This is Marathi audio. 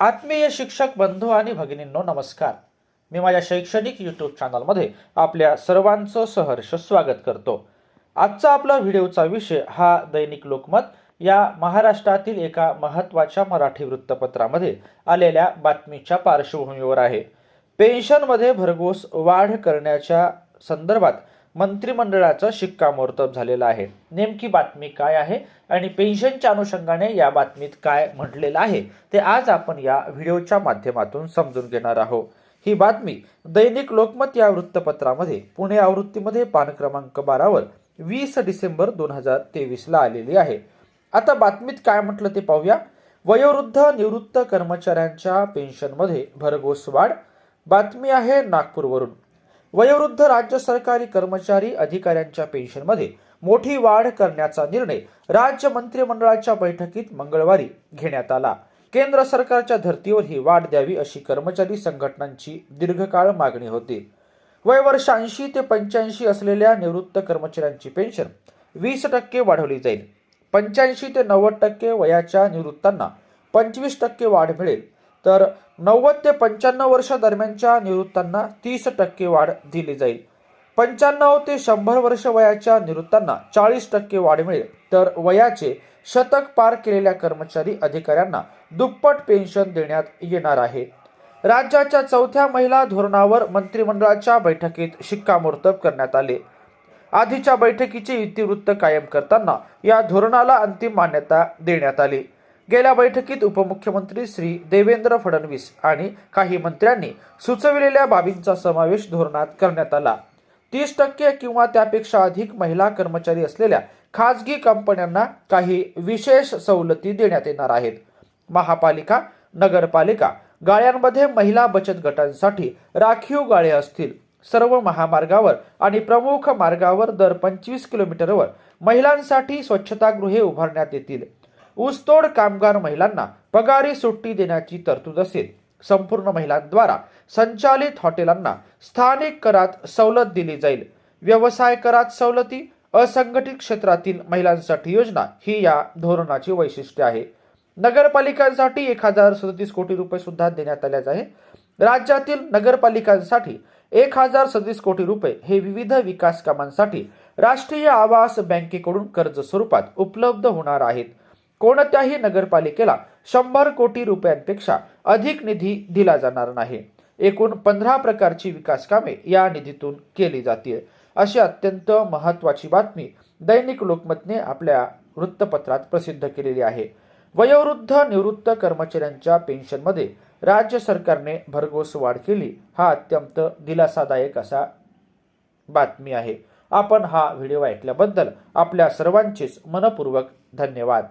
आत्मीय शिक्षक बंधू आणि भगिनींनो नमस्कार. मी माझ्या शैक्षणिक यूट्यूब चॅनलमध्ये आपल्या सर्वांचं सहर्ष स्वागत करतो. आजचा आपला व्हिडिओचा विषय हा दैनिक लोकमत या महाराष्ट्रातील एका महत्त्वाच्या मराठी वृत्तपत्रामध्ये आलेल्या बातमीच्या पार्श्वभूमीवर आहे. पेन्शनमध्ये भरघोस वाढ करण्याच्या संदर्भात मंत्रिमंडळाचं शिक्कामोर्तब झालेलं आहे. नेमकी बातमी काय आहे आणि पेन्शनच्या अनुषंगाने या बातमीत काय म्हटलेलं आहे ते आज आपण या व्हिडिओच्या माध्यमातून समजून घेणार आहोत. ही बातमी दैनिक लोकमत या वृत्तपत्रामध्ये पुणे आवृत्तीमध्ये पान क्रमांक बारावर वीस डिसेंबर दोन हजार तेवीसला आलेली आहे. आता बातमीत काय म्हटलं ते पाहूया. वयोवृद्ध निवृत्त कर्मचाऱ्यांच्या पेन्शनमध्ये भरघोस वाढ. बातमी आहे नागपूरवरून. वयोवृद्ध राज्य सरकारी कर्मचारी अधिकाऱ्यांच्या पेन्शनमध्ये मोठी वाढ करण्याचा निर्णय राज्य मंत्रिमंडळाच्या बैठकीत मंगळवारी घेण्यात आला. केंद्र सरकारच्या धर्तीवर ही वाढ द्यावी अशी कर्मचारी संघटनांची दीर्घकाळ मागणी होती. वयवर्ष ऐंशी ते पंच्याऐंशी असलेल्या निवृत्त कर्मचाऱ्यांची पेन्शन वीस टक्के वाढवली जाईल. पंच्याऐंशी ते नव्वद टक्के वयाच्या निवृत्तांना पंचवीस टक्के वाढ मिळेल. तर नव्वद ते पंच्याण्णव वर्ष दरम्यानच्या निवृत्तांना तीस टक्के वाढ दिली जाईल. पंच्याण्णव ते शंभर वर्ष वयाच्या निवृत्तांना चाळीस टक्के वाढ मिळेल. तर वयाचे शतक पार केलेल्या कर्मचारी अधिकाऱ्यांना दुप्पट पेन्शन देण्यात येणार आहे. राज्याच्या चौथ्या महिला धोरणावर मंत्रिमंडळाच्या बैठकीत शिक्कामोर्तब करण्यात आले. आधीच्या बैठकीचे इतिवृत्त कायम करताना या धोरणाला अंतिम मान्यता देण्यात आली. गेल्या बैठकीत उपमुख्यमंत्री श्री देवेंद्र फडणवीस आणि काही मंत्र्यांनी सुचविलेल्या बाबींचा समावेश धोरणात करण्यात आला. तीस टक्के किंवा त्यापेक्षा अधिक महिला कर्मचारी असलेल्या खाजगी कंपन्यांना काही विशेष सवलती देण्यात येणार आहेत. महापालिका नगरपालिका गाळ्यांमध्ये महिला बचत गटांसाठी राखीव गाळे असतील. सर्व महामार्गावर आणि प्रमुख मार्गावर दर पंचवीस किलोमीटरवर महिलांसाठी स्वच्छतागृहे उभारण्यात येतील. ऊसतोड कामगार महिलांना पगारी सुट्टी देण्याची तरतूद असेल. संपूर्ण महिलांद्वारा संचालित हॉटेलांना स्थानिक करात सवलत दिली जाईल. व्यवसाय करात सवलती असंघटित क्षेत्रातील महिलांसाठी योजना ही या धोरणाची वैशिष्ट्य आहे. नगरपालिकांसाठी एक हजार सदतीस कोटी रुपये सुद्धा देण्यात आल्याच आहे. राज्यातील नगरपालिकांसाठी एक हजार सदतीस कोटी रुपये हे विविध विकास कामांसाठी राष्ट्रीय आवास बँकेकडून कर्ज स्वरूपात उपलब्ध होणार आहेत. कोणत्याही नगरपालिकेला शंभर कोटी रुपयांपेक्षा अधिक निधी दिला जाणार नाही. एकूण पंधरा प्रकारची विकास कामे या निधीतून केली जातील. अशी अत्यंत महत्वाची बातमी दैनिक लोकमतने आपल्या वृत्तपत्रात प्रसिद्ध केलेली आहे. वयोवृद्ध निवृत्त कर्मचाऱ्यांच्या पेन्शनमध्ये राज्य सरकारने भरघोस वाढ केली हा अत्यंत दिलासादायक असा बातमी आहे. आपण हा व्हिडिओ ऐकल्याबद्दल आपल्या सर्वांचेच मनपूर्वक धन्यवाद.